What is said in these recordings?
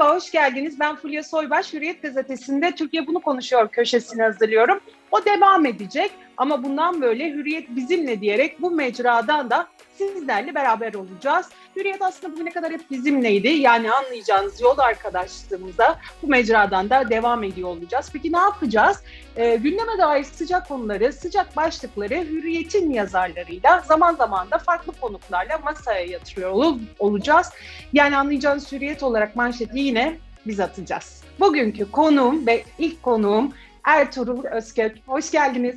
Merhaba, hoş geldiniz. Ben Fulya Soybaş. Hürriyet Gazetesi'nde Türkiye Bunu Konuşuyor köşesini hazırlıyorum. O devam edecek ama bundan böyle Hürriyet bizimle diyerek bu mecradan da sizlerle beraber olacağız. Hürriyet aslında bugüne kadar hep bizimleydi. Yani anlayacağınız yol arkadaşlığımıza bu mecradan da devam ediyor olacağız. Peki ne yapacağız? Ee, gündeme dair sıcak konuları, sıcak başlıkları Hürriyet'in yazarlarıyla zaman zaman da farklı konuklarla masaya yatırıyor ol- olacağız. Yani anlayacağınız Hürriyet olarak manşeti yine biz atacağız. Bugünkü konuğum ve ilk konuğum Ertuğrul Özkök. Hoş geldiniz.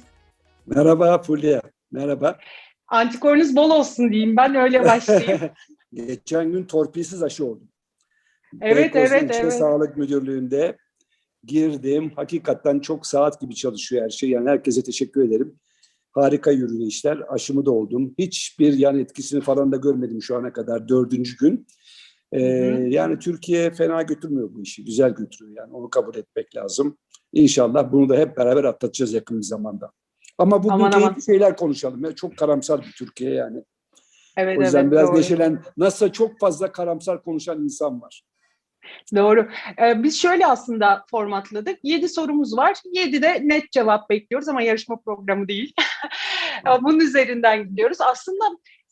Merhaba Fulya. Merhaba. Antikorunuz bol olsun diyeyim ben öyle başlayayım. Geçen gün torpilsiz aşı oldum. evet Beykoz evet İlçe evet. Sağlık Müdürlüğü'nde girdim. Hakikaten çok saat gibi çalışıyor her şey. Yani herkese teşekkür ederim. Harika yürüdü işler. Aşımı da oldum. Hiçbir yan etkisini falan da görmedim şu ana kadar. Dördüncü gün. Ee, Hı hı. yani Türkiye fena götürmüyor bu işi. Güzel götürüyor yani. Onu kabul etmek lazım. İnşallah bunu da hep beraber atlatacağız yakın bir zamanda. Ama bugün Aman, aman. şeyler konuşalım. Ya. Çok karamsar bir Türkiye yani. Evet O yüzden evet biraz doğru. neşelen. Nasıl çok fazla karamsar konuşan insan var. Doğru. Ee, biz şöyle aslında formatladık. 7 sorumuz var. 7 de net cevap bekliyoruz ama yarışma programı değil. Bunun üzerinden gidiyoruz. Aslında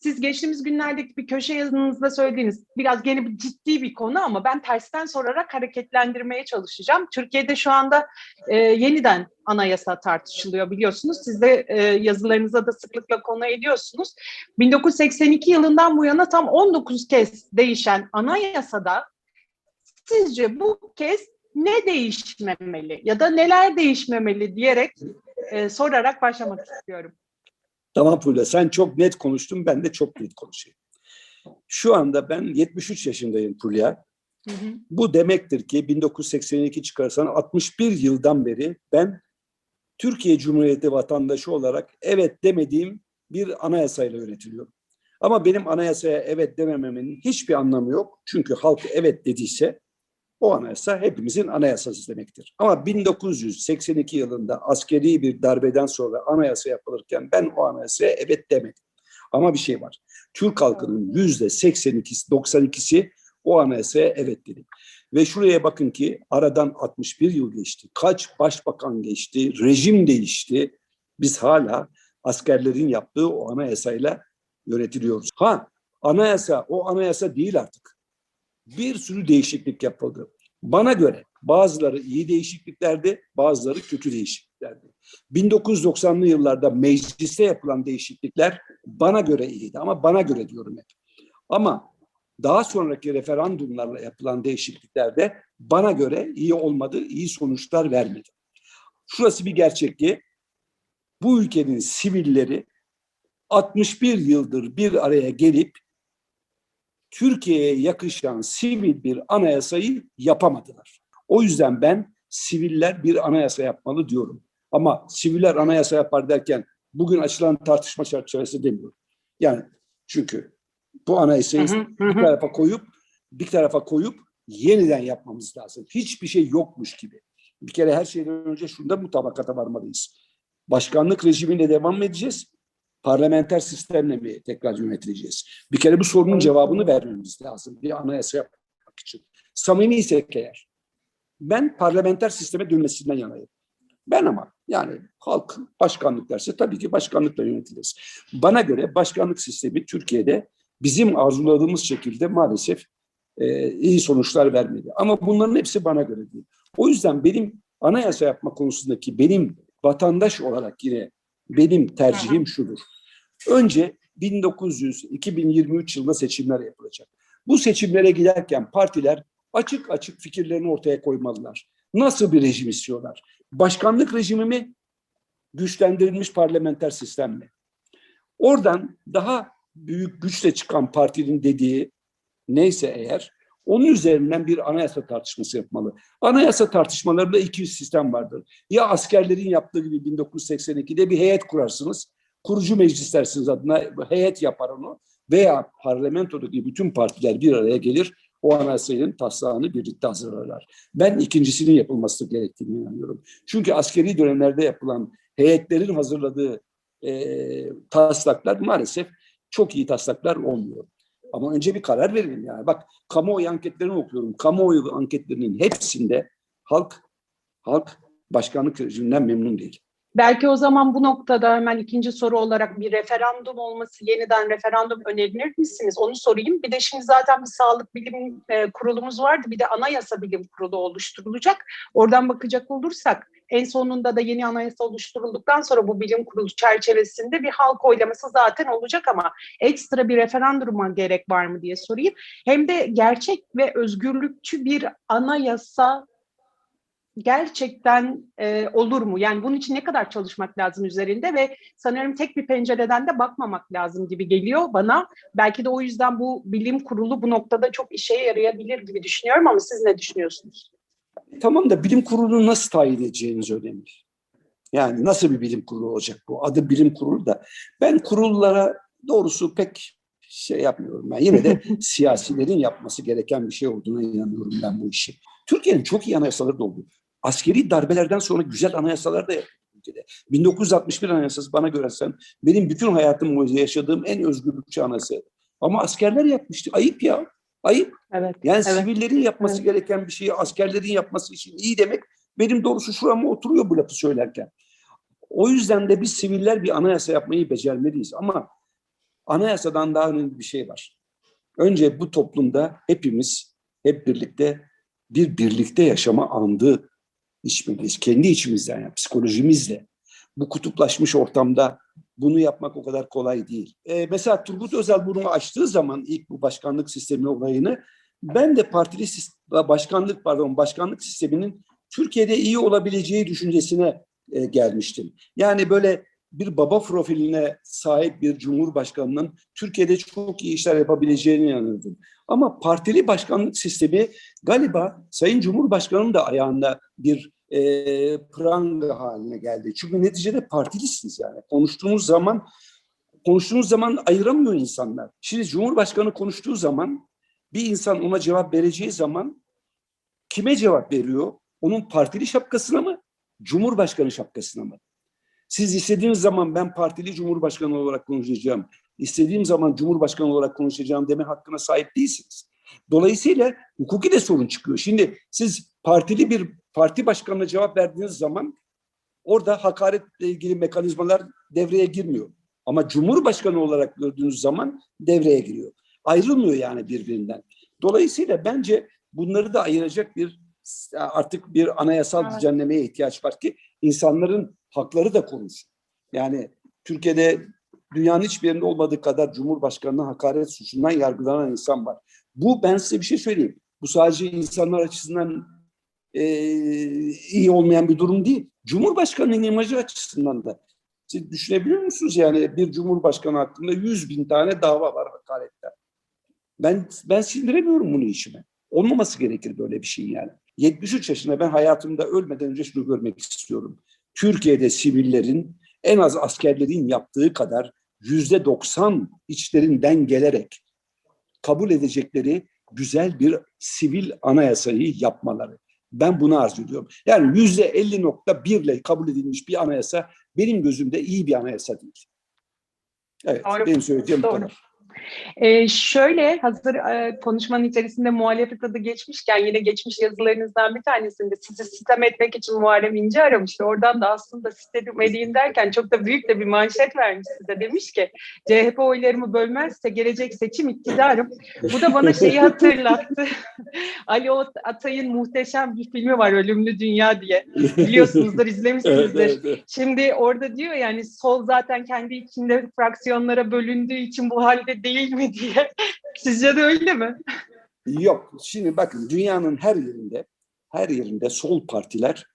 siz geçtiğimiz günlerdeki bir köşe yazınızda söylediğiniz biraz gene ciddi bir konu ama ben tersten sorarak hareketlendirmeye çalışacağım. Türkiye'de şu anda e, yeniden anayasa tartışılıyor biliyorsunuz. Siz de e, yazılarınıza da sıklıkla konu ediyorsunuz. 1982 yılından bu yana tam 19 kez değişen anayasada sizce bu kez ne değişmemeli ya da neler değişmemeli diyerek e, sorarak başlamak istiyorum. Tamam Fulya sen çok net konuştun ben de çok net konuşayım. Şu anda ben 73 yaşındayım Fulya. Hı hı. Bu demektir ki 1982 çıkarsan 61 yıldan beri ben Türkiye Cumhuriyeti vatandaşı olarak evet demediğim bir anayasayla yönetiliyorum. Ama benim anayasaya evet demememin hiçbir anlamı yok. Çünkü halk evet dediyse o anayasa hepimizin anayasası demektir. Ama 1982 yılında askeri bir darbeden sonra anayasa yapılırken ben o anayasaya evet demedim. Ama bir şey var. Türk halkının yüzde 82'si, 92'si o anayasaya evet dedi. Ve şuraya bakın ki aradan 61 yıl geçti. Kaç başbakan geçti, rejim değişti. Biz hala askerlerin yaptığı o anayasayla yönetiliyoruz. Ha anayasa o anayasa değil artık. Bir sürü değişiklik yapıldı. Bana göre bazıları iyi değişikliklerdi, bazıları kötü değişikliklerdi. 1990'lı yıllarda mecliste yapılan değişiklikler bana göre iyiydi ama bana göre diyorum hep. Ama daha sonraki referandumlarla yapılan değişikliklerde bana göre iyi olmadı, iyi sonuçlar vermedi. Şurası bir gerçek ki bu ülkenin sivilleri 61 yıldır bir araya gelip Türkiye'ye yakışan sivil bir anayasayı yapamadılar. O yüzden ben siviller bir anayasa yapmalı diyorum. Ama siviller anayasa yapar derken bugün açılan tartışma çerçevesi demiyorum. Yani çünkü bu anayasayı Hı hı, hı bir tarafa koyup bir tarafa koyup yeniden yapmamız lazım. Hiçbir şey yokmuş gibi. Bir kere her şeyden önce şunda mutabakata varmalıyız. Başkanlık rejimiyle devam edeceğiz? Parlamenter sistemle mi tekrar yönetileceğiz? Bir kere bu sorunun cevabını vermemiz lazım bir anayasa yapmak için. Samimiysek eğer. Ben parlamenter sisteme dönmesinden yanayım. Ben ama yani halk başkanlık derse tabii ki başkanlıkla yönetiliriz. Bana göre başkanlık sistemi Türkiye'de bizim arzuladığımız şekilde maalesef e, iyi sonuçlar vermedi. Ama bunların hepsi bana göre değil. O yüzden benim anayasa yapma konusundaki benim vatandaş olarak yine benim tercihim şudur. Önce 1900-2023 yılında seçimler yapılacak. Bu seçimlere giderken partiler açık açık fikirlerini ortaya koymalılar. Nasıl bir rejim istiyorlar? Başkanlık rejimi mi? Güçlendirilmiş parlamenter sistem mi? Oradan daha büyük güçle çıkan partinin dediği neyse eğer onun üzerinden bir anayasa tartışması yapmalı. Anayasa tartışmalarında iki sistem vardır. Ya askerlerin yaptığı gibi 1982'de bir heyet kurarsınız. Kurucu meclis dersiniz adına heyet yapar onu. Veya parlamentodaki bütün partiler bir araya gelir. O anayasanın taslağını birlikte hazırlarlar. Ben ikincisinin yapılması gerektiğini inanıyorum. Çünkü askeri dönemlerde yapılan heyetlerin hazırladığı e, taslaklar maalesef çok iyi taslaklar olmuyor. Ama önce bir karar verelim yani. Bak kamuoyu anketlerini okuyorum. Kamuoyu anketlerinin hepsinde halk halk başkanlık rejiminden memnun değil. Belki o zaman bu noktada hemen ikinci soru olarak bir referandum olması, yeniden referandum önerir misiniz? Onu sorayım. Bir de şimdi zaten bir sağlık bilim e, kurulumuz vardı. Bir de anayasa bilim kurulu oluşturulacak. Oradan bakacak olursak en sonunda da yeni anayasa oluşturulduktan sonra bu bilim kurulu çerçevesinde bir halk oylaması zaten olacak ama ekstra bir referanduma gerek var mı diye sorayım. Hem de gerçek ve özgürlükçü bir anayasa gerçekten e, olur mu? Yani bunun için ne kadar çalışmak lazım üzerinde ve sanırım tek bir pencereden de bakmamak lazım gibi geliyor bana. Belki de o yüzden bu bilim kurulu bu noktada çok işe yarayabilir gibi düşünüyorum ama siz ne düşünüyorsunuz? Tamam da bilim kurulunu nasıl tayin edeceğiniz önemli. Yani nasıl bir bilim kurulu olacak bu? Adı bilim kurulu da. Ben kurullara doğrusu pek şey yapmıyorum. Ben yine de siyasilerin yapması gereken bir şey olduğuna inanıyorum ben bu işi. Türkiye'nin çok iyi anayasaları da oldu. Askeri darbelerden sonra güzel anayasalar da yapıldı ülkede. 1961 anayasası bana göre sen benim bütün hayatım boyunca yaşadığım en özgürlükçü anayasa. Ama askerler yapmıştı. Ayıp ya. Ayıp. Evet. Yani evet. sivillerin yapması Evet. gereken bir şeyi askerlerin yapması için iyi demek benim doğrusu şurama oturuyor bu lafı söylerken. O yüzden de biz siviller bir anayasa yapmayı becermeliyiz ama anayasadan daha önemli bir şey var. Önce bu toplumda hepimiz hep birlikte bir birlikte yaşama andı içmeliyiz. Kendi içimizden yani psikolojimizle. Bu kutuplaşmış ortamda bunu yapmak o kadar kolay değil. Ee, mesela Turgut Özal bunu açtığı zaman ilk bu başkanlık sistemi olayını ben de partili sis- başkanlık pardon başkanlık sisteminin Türkiye'de iyi olabileceği düşüncesine e, gelmiştim. Yani böyle bir baba profiline sahip bir cumhurbaşkanının Türkiye'de çok iyi işler yapabileceğine inanırdım. Ama partili başkanlık sistemi galiba Sayın Cumhurbaşkanı'nın da ayağında bir e, pranga haline geldi. Çünkü neticede partilisiniz yani. Konuştuğunuz zaman konuştuğunuz zaman ayıramıyor insanlar. Şimdi Cumhurbaşkanı konuştuğu zaman bir insan ona cevap vereceği zaman kime cevap veriyor? Onun partili şapkasına mı? Cumhurbaşkanı şapkasına mı? Siz istediğiniz zaman ben partili cumhurbaşkanı olarak konuşacağım, istediğim zaman cumhurbaşkanı olarak konuşacağım deme hakkına sahip değilsiniz. Dolayısıyla hukuki de sorun çıkıyor. Şimdi siz partili bir parti başkanına cevap verdiğiniz zaman orada hakaretle ilgili mekanizmalar devreye girmiyor. Ama cumhurbaşkanı olarak gördüğünüz zaman devreye giriyor. Ayrılmıyor yani birbirinden. Dolayısıyla bence bunları da ayıracak bir artık bir anayasal Evet. düzenlemeye ihtiyaç var ki insanların hakları da korunsun. Yani Türkiye'de dünyanın hiçbir yerinde olmadığı kadar Cumhurbaşkanı'na hakaret suçundan yargılanan insan var. Bu ben size bir şey söyleyeyim. Bu sadece insanlar açısından eee, iyi olmayan bir durum değil. Cumhurbaşkanının imajı açısından da. Siz düşünebiliyor musunuz yani bir cumhurbaşkanı hakkında 100 bin tane dava var hakaretten. Ben ben sindiremiyorum bunu içime. Olmaması gerekir böyle bir şey yani. 73 yaşında ben hayatımda ölmeden önce şunu görmek istiyorum. Türkiye'de sivillerin en az askerlerin yaptığı kadar yüzde 90 içlerinden gelerek kabul edecekleri güzel bir sivil anayasayı yapmaları. Ben bunu arzu ediyorum. Yani yüzde 50.1 ile kabul edilmiş bir anayasa benim gözümde iyi bir anayasa değil. Evet, Doğru. benim söyleyeceğim bu kadar. Ee, şöyle hazır e, konuşmanın içerisinde muhalefet adı geçmişken yine geçmiş yazılarınızdan bir tanesinde sizi sistem etmek için Muharrem İnce aramıştı. Oradan da aslında sistem edeyim derken çok da büyük de bir manşet vermiş size. Demiş ki CHP oylarımı bölmezse gelecek seçim iktidarım. Bu da bana şeyi hatırlattı. Ali Atay'ın muhteşem bir filmi var Ölümlü Dünya diye. Biliyorsunuzdur izlemişsinizdir. Evet, evet, evet. Şimdi orada diyor yani sol zaten kendi içinde fraksiyonlara bölündüğü için bu halde değil mi diye. Sizce de öyle mi? Yok. Şimdi bakın dünyanın her yerinde her yerinde sol partiler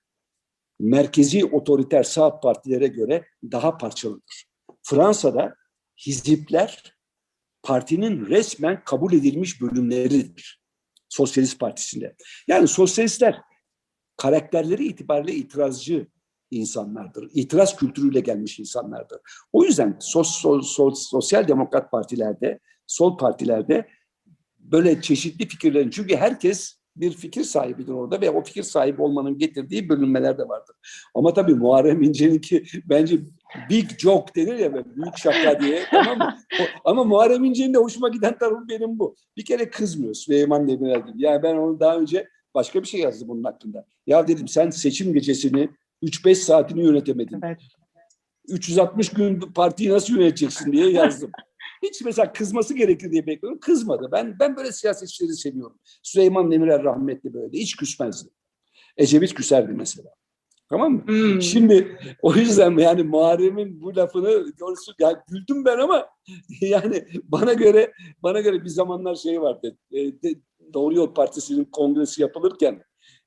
merkezi otoriter sağ partilere göre daha parçalıdır. Fransa'da hizipler partinin resmen kabul edilmiş bölümleridir. Sosyalist Partisi'nde. Yani sosyalistler karakterleri itibariyle itirazcı insanlardır. İtiraz kültürüyle gelmiş insanlardır. O yüzden sos, sos, sos- sosyal demokrat partilerde, sol partilerde böyle çeşitli fikirlerin çünkü herkes bir fikir sahibidir orada ve o fikir sahibi olmanın getirdiği bölünmeler de vardır. Ama tabii Muharrem İnce'ninki bence big joke denir ya büyük şaka diye tamam mı? O- ama Muharrem İnce'nin de hoşuma giden tarafı benim bu. Bir kere kızmıyor Süleyman Demirel gibi. Yani ben onu daha önce başka bir şey yazdım bunun hakkında. Ya dedim sen seçim gecesini 3-5 saatini yönetemedin. Evet. 360 gün partiyi nasıl yöneteceksin diye yazdım. Hiç mesela kızması gerekir diye bekliyorum. Kızmadı. Ben ben böyle siyasetçileri seviyorum. Süleyman Demirel rahmetli böyle. Hiç küsmezdi. Ecevit küserdi mesela. Tamam mı? Hmm. Şimdi o yüzden yani Muharrem'in bu lafını doğrusu ya güldüm ben ama yani bana göre bana göre bir zamanlar şey vardı. E, de- Doğru Yol Partisi'nin kongresi yapılırken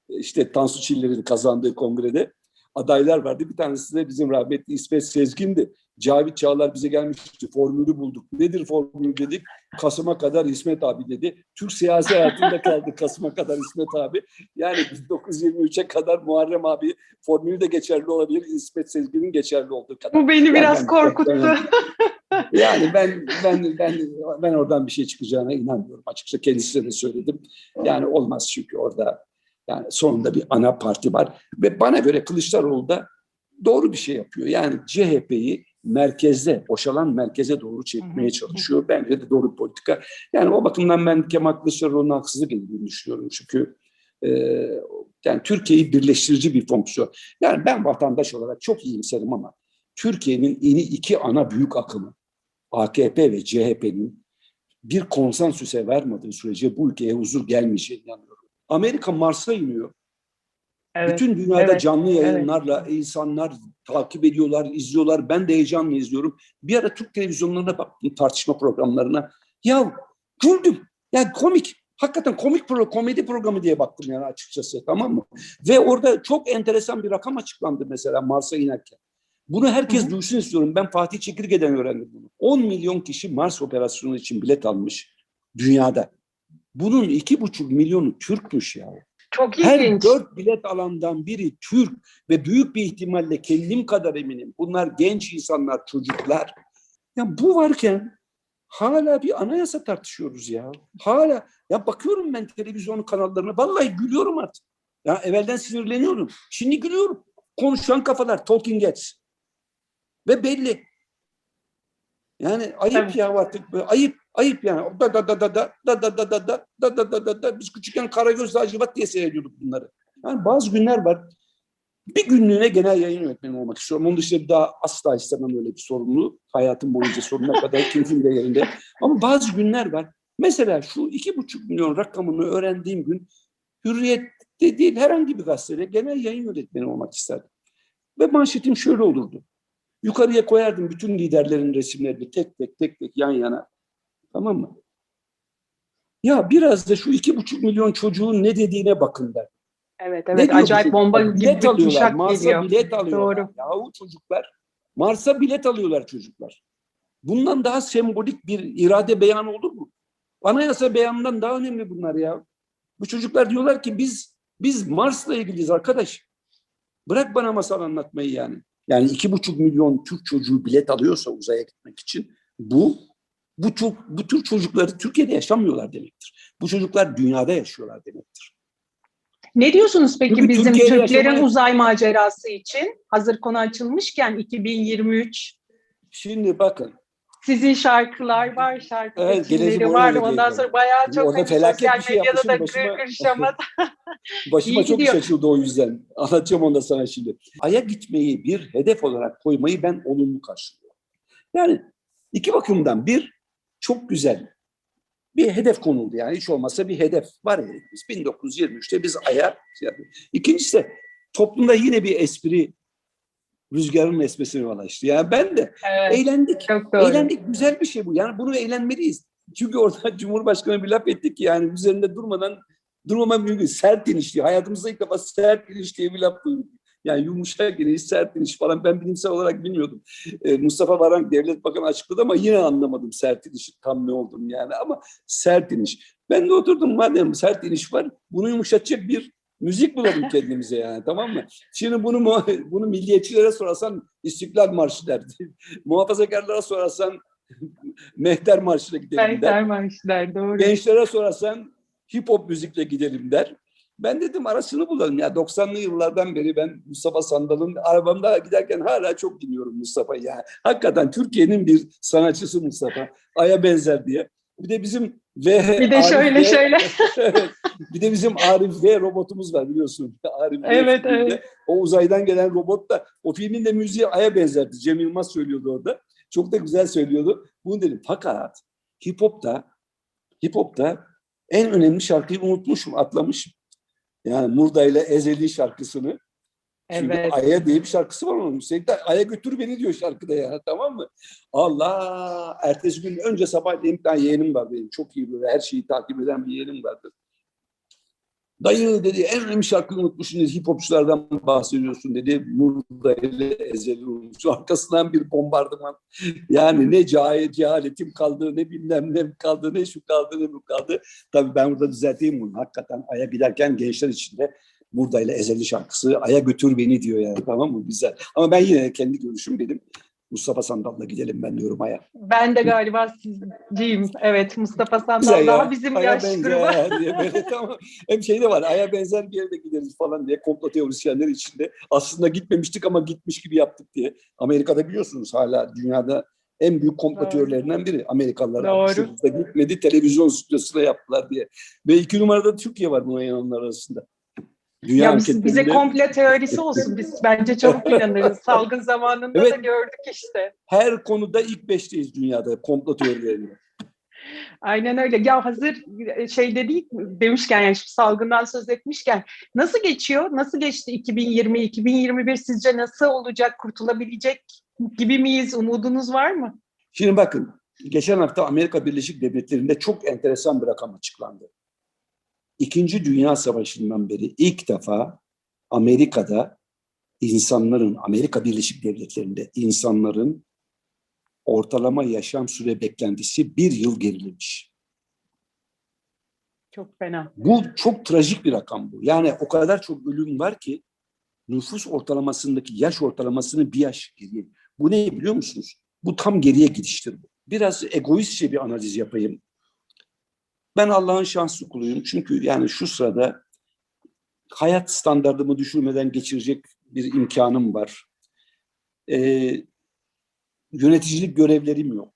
e, işte Tansu Çiller'in kazandığı kongrede adaylar vardı. Bir tanesi de bizim rahmetli İsmet Sezgin'di. Cavit Çağlar bize gelmişti. Formülü bulduk. Nedir formül dedik. Kasım'a kadar İsmet abi dedi. Türk siyasi hayatında kaldı Kasım'a kadar İsmet abi. Yani 1923'e kadar Muharrem abi formülü de geçerli olabilir. İsmet Sezgin'in geçerli olduğu kadar. Bu beni Yani biraz ben- korkuttu. ben- Yani ben ben ben ben oradan bir şey çıkacağına inanmıyorum. Açıkça kendisine de söyledim. Yani olmaz çünkü orada yani sonunda bir ana parti var ve bana göre Kılıçdaroğlu da doğru bir şey yapıyor. Yani CHP'yi merkezde, boşalan merkeze doğru çekmeye çalışıyor. Bence de doğru politika. Yani o bakımdan ben Kemal Kılıçdaroğlu'na haksızlık edildiğini düşünüyorum. Çünkü e, yani Türkiye'yi birleştirici bir fonksiyon. Yani ben vatandaş olarak çok iyimserim ama Türkiye'nin yeni iki ana büyük akımı AKP ve CHP'nin bir konsensüse vermediği sürece bu ülkeye huzur gelmeyeceğine inanıyorum. Amerika Mars'a iniyor. Evet. Bütün dünyada evet, canlı yayınlarla insanlar takip ediyorlar, izliyorlar. Ben de heyecanla izliyorum. Bir ara Türk televizyonlarına baktım, tartışma programlarına. Ya güldüm. Yani komik. Hakikaten komik pro, komedi programı diye baktım yani açıkçası tamam mı? Ve orada çok enteresan bir rakam açıklandı mesela Mars'a inerken. Bunu herkes Hı hı. duysun istiyorum. Ben Fatih Çekirge'den öğrendim bunu. 10 milyon kişi Mars operasyonu için bilet almış dünyada. Bunun iki buçuk milyonu Türkmüş ya. Çok Her ilginç. dört bilet alandan biri Türk ve büyük bir ihtimalle kendim kadar eminim. Bunlar genç insanlar, çocuklar. Ya bu varken hala bir anayasa tartışıyoruz ya. Hala ya bakıyorum ben televizyon kanallarına vallahi gülüyorum artık. Ya evvelden sinirleniyorum. Şimdi gülüyorum. Konuşan kafalar talking heads. Ve belli. Yani ayıp Tabii. ya artık ayıp ayıp yani. Da da da da da da da da da da da da da da da biz küçükken Karagöz Hacivat diye seyrediyorduk bunları. Yani bazı günler var. Bir günlüğüne genel yayın yönetmeni olmak istiyorum. Onun dışında bir daha asla istemem öyle bir sorumluluğu. Hayatım boyunca sonuna kadar keyfim de yerinde. Ama bazı günler var. Mesela şu iki buçuk milyon rakamını öğrendiğim gün Hürriyet'te değil herhangi bir gazetede genel yayın yönetmeni olmak isterdim. Ve manşetim şöyle olurdu. Yukarıya koyardım bütün liderlerin resimlerini tek tek tek tek yan yana. Tamam mı? Ya biraz da şu iki buçuk milyon çocuğun ne dediğine bakın der. Evet Ne evet bu acayip bomba Bilet gibi bir alıyorlar, Mars'a geliyor. bilet alıyorlar. Doğru. Yahu çocuklar Mars'a bilet alıyorlar çocuklar. Bundan daha sembolik bir irade beyanı olur mu? Anayasa beyanından daha önemli bunlar ya. Bu çocuklar diyorlar ki biz biz Mars'la ilgiliyiz arkadaş. Bırak bana masal anlatmayı yani. Yani iki buçuk milyon Türk çocuğu bilet alıyorsa uzaya gitmek için bu bu çok bu tür çocukları Türkiye'de yaşamıyorlar demektir. Bu çocuklar dünyada yaşıyorlar demektir. Ne diyorsunuz peki Çünkü bizim Türkiye'de Türklerin yaşamaya- uzay macerası için? Hazır konu açılmışken 2023 Şimdi bakın sizin şarkılar var, şarkı Evet, seçimleri var. Ondan geleceğim. sonra bayağı çok Orada hani felaket bir şey medyada da yapmışım, başıma- gırgır şamata. Başıma çok gidiyor. açıldı o yüzden. Anlatacağım onu da sana şimdi. Ay'a gitmeyi bir hedef olarak koymayı ben olumlu karşılıyorum. Yani iki bakımdan bir çok güzel bir hedef konuldu yani hiç olmazsa bir hedef var ya biz 1923'te biz Ay'a şey. İkincisi de toplumda yine bir espri rüzgarın esmesine yol açtı. Yani ben de Evet, eğlendik. Eğlendik güzel bir şey bu. Yani bunu eğlenmeliyiz. Çünkü orada Cumhurbaşkanı bir laf ettik ki yani üzerinde durmadan durmama mümkün. Sert iniş diye. Hayatımızda ilk defa sert iniş diye bir laf duyduk. Yani yumuşak iniş, sert iniş falan ben bilimsel olarak bilmiyordum. Ee, Mustafa Varank Devlet Bakanı açıkladı ama yine anlamadım sert inişi tam ne olduğunu yani ama sert iniş. Ben de oturdum madem sert iniş var bunu yumuşatacak bir müzik bulalım kendimize yani tamam mı? Şimdi bunu bunu milliyetçilere sorarsan İstiklal Marşı der. Muhafazakarlara sorarsan Mehter Marşı'na gidelim der. Mehter Marşlar doğru. Gençlere sorarsan hip hop müzikle gidelim der. Ben dedim arasını bulalım ya 90'lı yıllardan beri ben Mustafa Sandal'ın arabamda giderken hala çok dinliyorum Mustafa'yı ya. Hakikaten Türkiye'nin bir sanatçısı Mustafa. Aya benzer diye. Bir de bizim ve Bir de Arif şöyle V- şöyle. Bir de bizim Arif V robotumuz var biliyorsun. Arif V Evet, filminde evet. O uzaydan gelen robot da o filmin de müziği Ay'a benzerdi. Cem Yılmaz söylüyordu orada. Çok da güzel söylüyordu. Bunu dedim. Fakat hip hop'ta hip hop'ta en önemli şarkıyı unutmuşum, atlamışım. Yani Murda ile Ezeli şarkısını. Çünkü Evet. Ay'a diye bir şarkısı var onun. Üstelik de Ay'a götür beni diyor şarkıda ya tamam mı? Allah! Ertesi gün önce sabah bir tane yeğenim var benim. Çok iyi böyle her şeyi takip eden bir yeğenim vardı. Dayı dedi en önemli şarkıyı unutmuşsun dedi. Hip hopçulardan bahsediyorsun dedi. Murda ile Ezeli unutmuş. Arkasından bir bombardıman. Yani ne cahil, cehaletim kaldı, ne bilmem ne kaldı, ne şu kaldı, ne bu kaldı. Tabii ben burada düzelteyim bunu. Hakikaten Ay'a giderken gençler içinde Murda ile Ezeli şarkısı Ay'a götür beni diyor yani tamam mı? Güzel. Ama ben yine kendi görüşüm dedim. Mustafa Sandal'la gidelim ben diyorum Ay'a. Ben de galiba sizciyim. Evet Mustafa Sandal Güzel daha ya. bizim Ay'a yaş grubu. benzer diye böyle tamam. Hem şey de var. Ay'a benzer bir yere de gideriz falan diye komplo teorisyenler içinde. Aslında gitmemiştik ama gitmiş gibi yaptık diye. Amerika'da biliyorsunuz hala dünyada en büyük komplo teorilerinden biri. Amerikalılar Doğru. gitmedi televizyon stüdyosuna yaptılar diye. Ve iki numarada Türkiye var buna inananlar arasında. Dünya Ya biz- bize komple teorisi olsun. Biz bence çok inanırız. Salgın zamanında da Evet. gördük işte. her konuda ilk beşteyiz dünyada komplo teorilerinde. Aynen öyle. Ya hazır şey dedik demişken yani şu salgından söz etmişken nasıl geçiyor? Nasıl geçti 2020 2021 sizce nasıl olacak? Kurtulabilecek gibi miyiz? Umudunuz var mı? Şimdi bakın, geçen hafta Amerika Birleşik Devletleri'nde çok enteresan bir rakam açıklandı. İkinci Dünya Savaşı'ndan beri ilk defa Amerika'da insanların, Amerika Birleşik Devletleri'nde insanların ortalama yaşam süre beklentisi bir yıl gerilemiş. Çok fena. Bu çok trajik bir rakam bu. Yani o kadar çok ölüm var ki nüfus ortalamasındaki yaş ortalamasını bir yaş geriye. Bu ne biliyor musunuz? Bu tam geriye gidiştir. bu. Biraz egoistçe bir analiz yapayım. Ben Allah'ın şanslı kuluyum. Çünkü yani şu sırada hayat standartımı düşürmeden geçirecek bir imkanım var. Ee, yöneticilik görevlerim yok.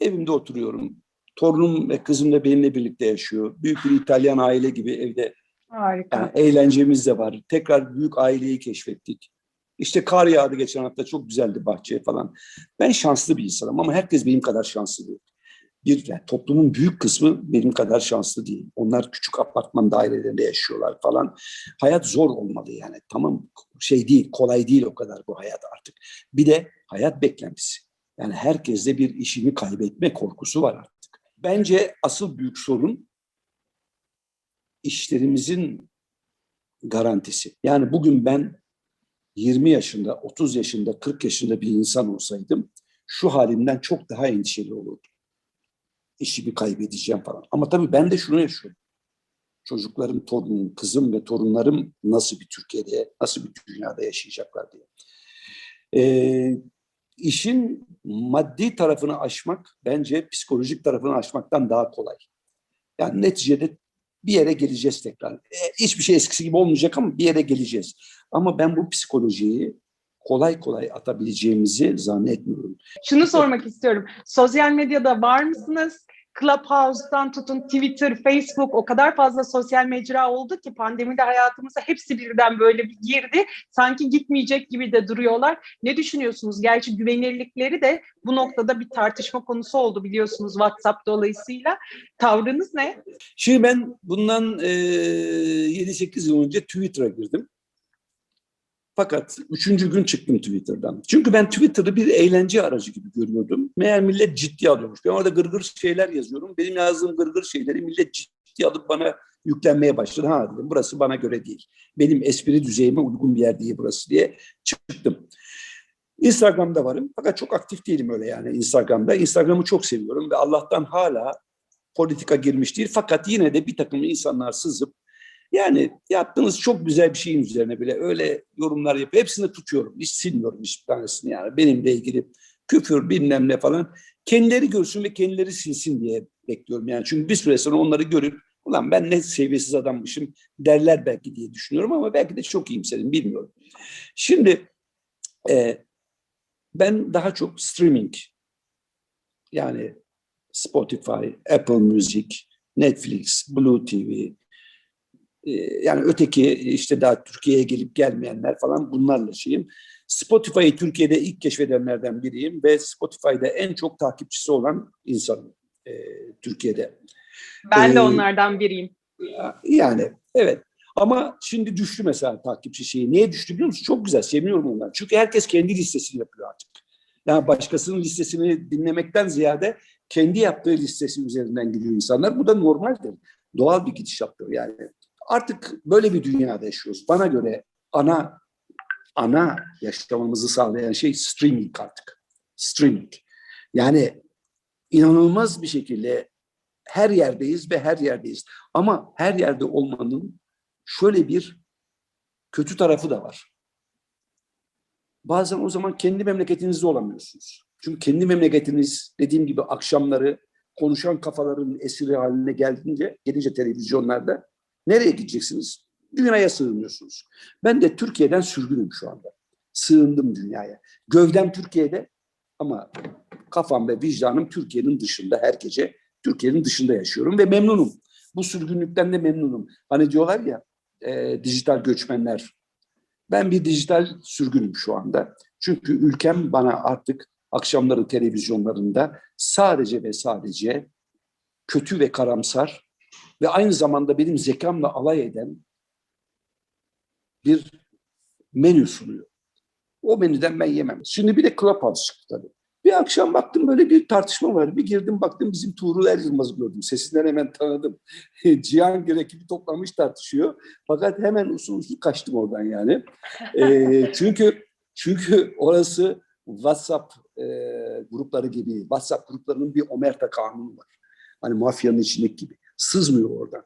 Evimde oturuyorum. Torunum ve kızım da benimle birlikte yaşıyor. Büyük bir İtalyan aile gibi evde Harika. yani eğlencemiz de var. Tekrar büyük aileyi keşfettik. İşte kar yağdı geçen hafta çok güzeldi bahçe falan. Ben şanslı bir insanım ama herkes benim kadar şanslı değil. Bir yani toplumun büyük kısmı benim kadar şanslı değil. Onlar küçük apartman dairelerinde yaşıyorlar falan. Hayat zor olmalı yani. Tamam şey değil, kolay değil o kadar bu hayat artık. Bir de hayat beklentisi. Yani herkeste bir işini kaybetme korkusu var artık. Bence asıl büyük sorun işlerimizin garantisi. Yani bugün ben 20 yaşında, 30 yaşında, 40 yaşında bir insan olsaydım şu halimden çok daha endişeli olurdum. İşimi kaybedeceğim falan. Ama tabii ben de şunu yaşıyorum. Çocuklarım, torunum, kızım ve torunlarım nasıl bir Türkiye'de, nasıl bir dünyada yaşayacaklar diye. Ee, işin maddi tarafını aşmak bence psikolojik tarafını aşmaktan daha kolay. Yani neticede bir yere geleceğiz tekrar. E, hiçbir şey eskisi gibi olmayacak ama bir yere geleceğiz. Ama ben bu psikolojiyi kolay kolay atabileceğimizi zannetmiyorum. Şunu sormak istiyorum. Sosyal medyada var mısınız? Clubhouse'dan tutun Twitter, Facebook o kadar fazla sosyal mecra oldu ki pandemide hayatımıza hepsi birden böyle bir girdi. Sanki gitmeyecek gibi de duruyorlar. Ne düşünüyorsunuz? Gerçi güvenirlikleri de bu noktada bir tartışma konusu oldu biliyorsunuz WhatsApp dolayısıyla. Tavrınız ne? Şimdi ben bundan e, 7-8 yıl önce Twitter'a girdim. Fakat üçüncü gün çıktım Twitter'dan. Çünkü ben Twitter'ı bir eğlence aracı gibi görüyordum. Meğer millet ciddi alıyormuş. Ben orada gırgır şeyler yazıyorum. Benim yazdığım gırgır şeyleri millet ciddi alıp bana yüklenmeye başladı. Ha dedim burası bana göre değil. Benim espri düzeyime uygun bir yer değil burası diye çıktım. Instagram'da varım fakat çok aktif değilim öyle yani Instagram'da. Instagram'ı çok seviyorum ve Allah'tan hala politika girmiş değil. Fakat yine de bir takım insanlar sızıp yani yaptığınız çok güzel bir şeyin üzerine bile öyle yorumlar yapıyor. Hepsini tutuyorum. Hiç silmiyorum hiçbir tanesini yani. Benimle ilgili küfür bilmem ne falan. Kendileri görsün ve kendileri silsin diye bekliyorum. Yani çünkü bir süre sonra onları görüp Ulan ben ne seviyesiz adammışım derler belki diye düşünüyorum ama belki de çok iyimserim bilmiyorum. Şimdi e, ben daha çok streaming yani Spotify, Apple Music, Netflix, Blue TV yani öteki işte daha Türkiye'ye gelip gelmeyenler falan bunlarla şeyim. Spotify'ı Türkiye'de ilk keşfedenlerden biriyim ve Spotify'da en çok takipçisi olan insanım e, Türkiye'de. Ben de Ee, onlardan biriyim. Yani evet. Ama şimdi düştü mesela takipçi şeyi. Niye düştü biliyor musun? Çok güzel. Sevmiyorum onları. Çünkü herkes kendi listesini yapıyor artık. Yani başkasının listesini dinlemekten ziyade kendi yaptığı listesi üzerinden gidiyor insanlar. Bu da normaldir. Doğal bir gidişattır yani. Artık böyle bir dünyada yaşıyoruz. Bana göre ana ana yaşamamızı sağlayan şey streaming artık. Streaming. Yani inanılmaz bir şekilde her yerdeyiz ve her yerdeyiz. Ama her yerde olmanın şöyle bir kötü tarafı da var. Bazen o zaman kendi memleketinizde olamıyorsunuz. Çünkü kendi memleketiniz dediğim gibi akşamları konuşan kafaların esiri haline geldiğince, gelince televizyonlarda nereye gideceksiniz? Dünyaya sığınıyorsunuz. Ben de Türkiye'den sürgünüm şu anda. Sığındım dünyaya. Gövdem Türkiye'de ama kafam ve vicdanım Türkiye'nin dışında her gece Türkiye'nin dışında yaşıyorum ve memnunum. Bu sürgünlükten de memnunum. Hani diyorlar ya e, dijital göçmenler. Ben bir dijital sürgünüm şu anda. Çünkü ülkem bana artık akşamları televizyonlarında sadece ve sadece kötü ve karamsar ve aynı zamanda benim zekamla alay eden bir menü sunuyor. O menüden ben yemem. Şimdi bir de Clubhouse çıktı tabii. Bir akşam baktım böyle bir tartışma var. Bir girdim baktım bizim Tuğrul Er Yılmaz'ı gördüm. Sesinden hemen tanıdım. Cihangir ekibi toplamış tartışıyor. Fakat hemen usul usul kaçtım oradan yani. Ee, çünkü çünkü orası WhatsApp e, grupları gibi. WhatsApp gruplarının bir omerta kanunu var. Hani mafyanın içindeki gibi. Sızmıyor oradan.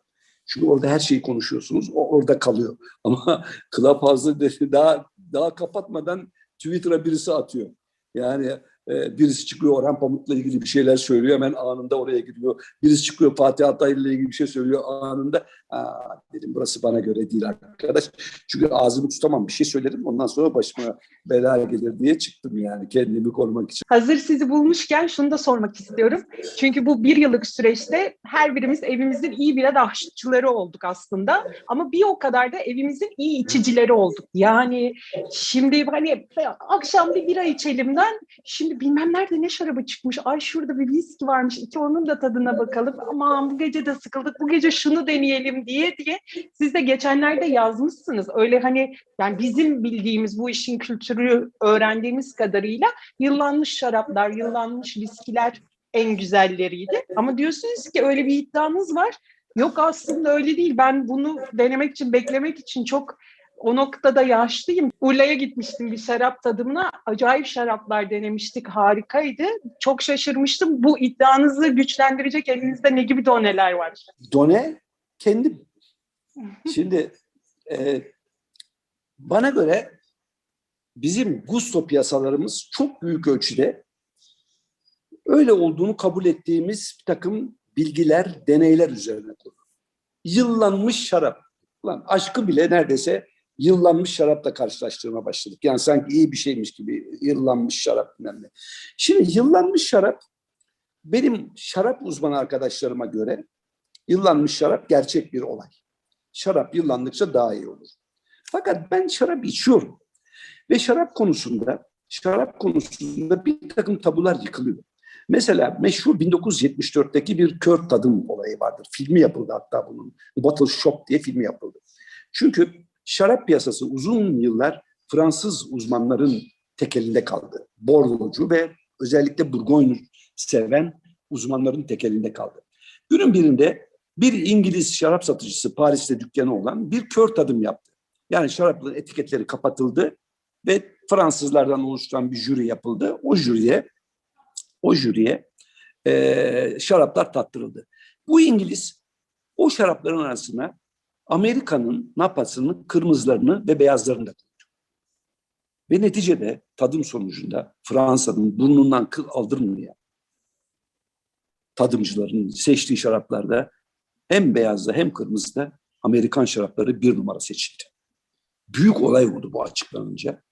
Çünkü orada her şeyi konuşuyorsunuz. O orada kalıyor. Ama Clubhouse'da daha daha kapatmadan Twitter'a birisi atıyor. Yani e, birisi çıkıyor Orhan Pamuk'la ilgili bir şeyler söylüyor hemen anında oraya giriyor. Birisi çıkıyor Fatih Altaylı ile ilgili bir şey söylüyor anında. Aa, dedim burası bana göre değil arkadaş. Çünkü ağzımı tutamam bir şey söylerim ondan sonra başıma bela gelir diye çıktım yani kendimi korumak için. Hazır sizi bulmuşken şunu da sormak istiyorum. Çünkü bu bir yıllık süreçte her birimiz evimizin iyi birer aşçıları olduk aslında. Ama bir o kadar da evimizin iyi içicileri olduk. Yani şimdi hani akşam bir bira içelimden şimdi bilmem nerede ne şarabı çıkmış. Ay şurada bir viski varmış. İki onun da tadına bakalım. Aman bu gece de sıkıldık. Bu gece şunu deneyelim diye diye. Siz de geçenlerde yazmışsınız. Öyle hani yani bizim bildiğimiz bu işin kültürü öğrendiğimiz kadarıyla yıllanmış şaraplar, yıllanmış viskiler en güzelleriydi. Ama diyorsunuz ki öyle bir iddianız var. Yok aslında öyle değil. Ben bunu denemek için, beklemek için çok o noktada yaşlıyım. Urla'ya gitmiştim bir şarap tadımına. Acayip şaraplar denemiştik. Harikaydı. Çok şaşırmıştım. Bu iddianızı güçlendirecek elinizde ne gibi doneler var? Done kendim. Şimdi e, bana göre bizim gusto piyasalarımız çok büyük ölçüde öyle olduğunu kabul ettiğimiz bir takım bilgiler, deneyler üzerine kurulu. Yıllanmış şarap. Ulan aşkı bile neredeyse yıllanmış şarapla karşılaştırma başladık. Yani sanki iyi bir şeymiş gibi yıllanmış şarap ne. Şimdi yıllanmış şarap benim şarap uzmanı arkadaşlarıma göre yıllanmış şarap gerçek bir olay. Şarap yıllandıkça daha iyi olur. Fakat ben şarap içiyorum. Ve şarap konusunda şarap konusunda bir takım tabular yıkılıyor. Mesela meşhur 1974'teki bir kör tadım olayı vardır. Filmi yapıldı hatta bunun. Bottle Shop diye filmi yapıldı. Çünkü şarap piyasası uzun yıllar Fransız uzmanların tekelinde kaldı. Bordocu ve özellikle Bourgogne seven uzmanların tekelinde kaldı. Günün birinde bir İngiliz şarap satıcısı Paris'te dükkanı olan bir kör tadım yaptı. Yani şarapların etiketleri kapatıldı ve Fransızlardan oluşturan bir jüri yapıldı. O jüriye o jüriye e, şaraplar tattırıldı. Bu İngiliz o şarapların arasına Amerika'nın napasını, kırmızılarını ve beyazlarını da koydu. Ve neticede tadım sonucunda Fransa'nın burnundan kıl aldırmayan tadımcıların seçtiği şaraplarda hem beyazda hem kırmızıda Amerikan şarapları bir numara seçildi. Büyük olay oldu bu açıklanınca.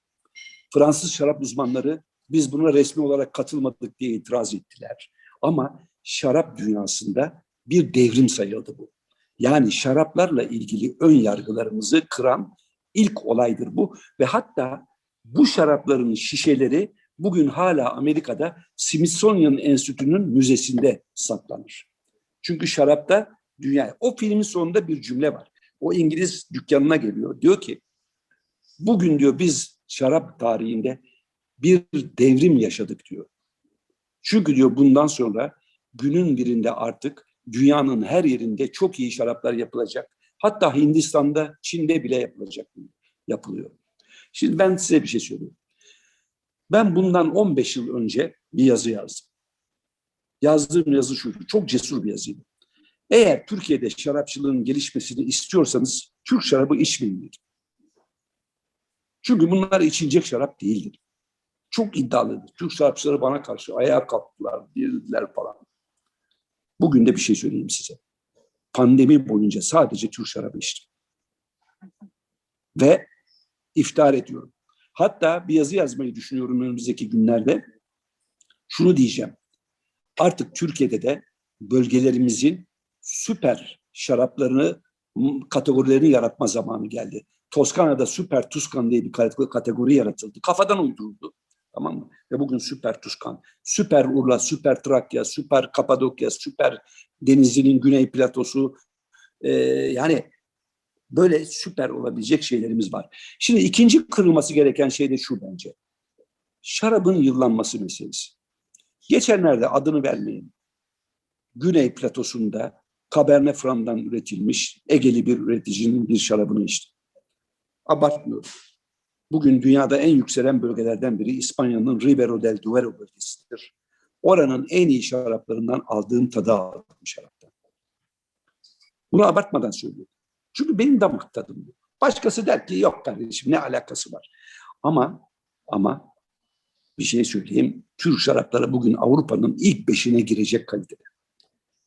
Fransız şarap uzmanları biz buna resmi olarak katılmadık diye itiraz ettiler. Ama şarap dünyasında bir devrim sayıldı bu. Yani şaraplarla ilgili ön yargılarımızı kıran ilk olaydır bu ve hatta bu şarapların şişeleri bugün hala Amerika'da Smithsonian Enstitüsü'nün müzesinde saklanır. Çünkü şarapta dünya o filmin sonunda bir cümle var. O İngiliz dükkanına geliyor. Diyor ki bugün diyor biz şarap tarihinde bir devrim yaşadık diyor. Çünkü diyor bundan sonra günün birinde artık dünyanın her yerinde çok iyi şaraplar yapılacak. Hatta Hindistan'da, Çin'de bile yapılacak. Yapılıyor. Şimdi ben size bir şey söyleyeyim. Ben bundan 15 yıl önce bir yazı yazdım. Yazdığım yazı şu, çok cesur bir yazıydı. Eğer Türkiye'de şarapçılığın gelişmesini istiyorsanız Türk şarabı içmeyin. Çünkü bunlar içilecek şarap değildir. Çok iddialıydı. Türk şarapçıları bana karşı ayağa kalktılar, dediler falan. Bugün de bir şey söyleyeyim size. Pandemi boyunca sadece Türk şarabı içtim. Ve iftihar ediyorum. Hatta bir yazı yazmayı düşünüyorum önümüzdeki günlerde. Şunu diyeceğim. Artık Türkiye'de de bölgelerimizin süper şaraplarını, kategorilerini yaratma zamanı geldi. Toskana'da süper Tuskan diye bir kategori yaratıldı. Kafadan uyduruldu. Tamam mı? Ve bugün süper Tuskan, süper Urla, süper Trakya, süper Kapadokya, süper Denizli'nin Güney Platosu. Ee, yani böyle süper olabilecek şeylerimiz var. Şimdi ikinci kırılması gereken şey de şu bence. Şarabın yıllanması meselesi. Geçenlerde adını vermeyin. Güney Platosu'nda Cabernet Franc'dan üretilmiş Egeli bir üreticinin bir şarabını içtim. Abartmıyorum. Bugün dünyada en yükselen bölgelerden biri İspanya'nın Ribero del Duero bölgesidir. Oranın en iyi şaraplarından aldığım tadı aldım şaraptan. Bunu abartmadan söylüyorum. Çünkü benim damak tadım bu. Başkası der ki yok kardeşim ne alakası var. Ama ama bir şey söyleyeyim. Türk şarapları bugün Avrupa'nın ilk beşine girecek kalitede.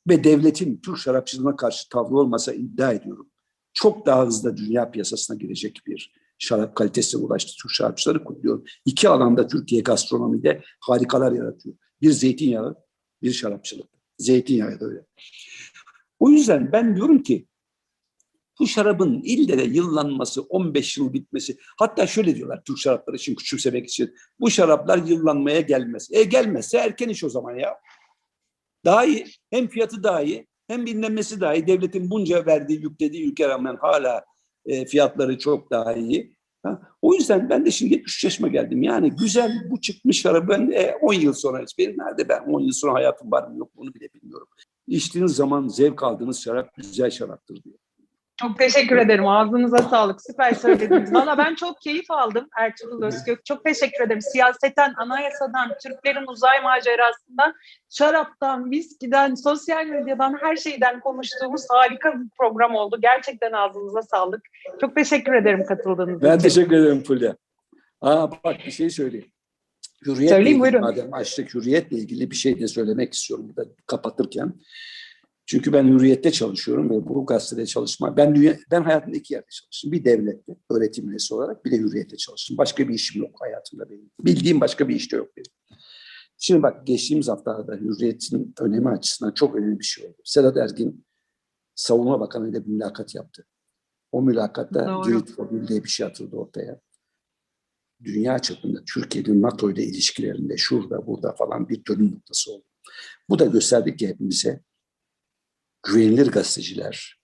Ve devletin Türk şarapçılığına karşı tavrı olmasa iddia ediyorum. Çok daha hızlı dünya piyasasına girecek bir şarap kalitesine ulaştı. Türk şarapçıları kutluyorum. İki alanda Türkiye gastronomide harikalar yaratıyor. Bir zeytinyağı, bir şarapçılık. Zeytinyağı da öyle. O yüzden ben diyorum ki bu şarabın ille de yıllanması, 15 yıl bitmesi, hatta şöyle diyorlar Türk şarapları için küçümsemek için, bu şaraplar yıllanmaya gelmez. E gelmezse erken iş o zaman ya. Daha iyi, hem fiyatı daha iyi, hem bilinmesi daha iyi. Devletin bunca verdiği, yüklediği ülke rağmen hala e, fiyatları çok daha iyi. Ha? O yüzden ben de şimdi 73 yaşıma geldim. Yani güzel bu çıkmış şarabı ben e, 10 yıl sonra, benim nerede ben 10 yıl sonra hayatım var mı yok bunu bile bilmiyorum. İçtiğiniz zaman zevk aldığınız şarap güzel şaraptır diyor. Çok teşekkür ederim. Ağzınıza sağlık. Süper söylediniz. Valla ben çok keyif aldım Ertuğrul Özgök. Çok teşekkür ederim. Siyaseten, anayasadan, Türklerin uzay macerasından, şaraptan, viskiden, sosyal medyadan, her şeyden konuştuğumuz harika bir program oldu. Gerçekten ağzınıza sağlık. Çok teşekkür ederim katıldığınız ben için. Ben teşekkür ederim Fulya. Aa, bak bir şey söyleyeyim. Hürriyetle Söyleyeyim, ilgili, buyurun. Madem açtık hürriyetle ilgili bir şey de söylemek istiyorum burada kapatırken. Çünkü ben hürriyette çalışıyorum ve bu gazetede çalışma. Ben dünya, ben hayatımda iki yerde çalıştım. Bir devlette öğretim üyesi olarak bir de hürriyette çalıştım. Başka bir işim yok hayatımda benim. Bildiğim başka bir işte yok benim. Şimdi bak geçtiğimiz haftalarda hürriyetin önemi açısından çok önemli bir şey oldu. Sedat Ergin Savunma Bakanı ile bir mülakat yaptı. O mülakatta. Girit formülü diye bir şey atıldı ortaya. Dünya çapında Türkiye'nin NATO ile ilişkilerinde şurada burada falan bir dönüm noktası oldu. Bu da gösterdi ki hepimize güvenilir gazeteciler,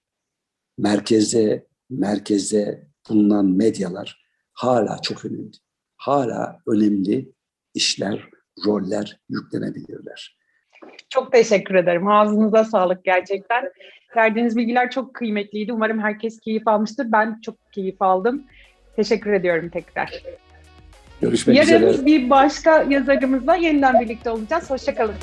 merkezde merkezde bulunan medyalar hala çok önemli. Hala önemli işler, roller yüklenebilirler. Çok teşekkür ederim. Ağzınıza sağlık gerçekten. Verdiğiniz bilgiler çok kıymetliydi. Umarım herkes keyif almıştır. Ben çok keyif aldım. Teşekkür ediyorum tekrar. Görüşmek Yarın üzere. bir başka yazarımızla yeniden birlikte olacağız. Hoşçakalın.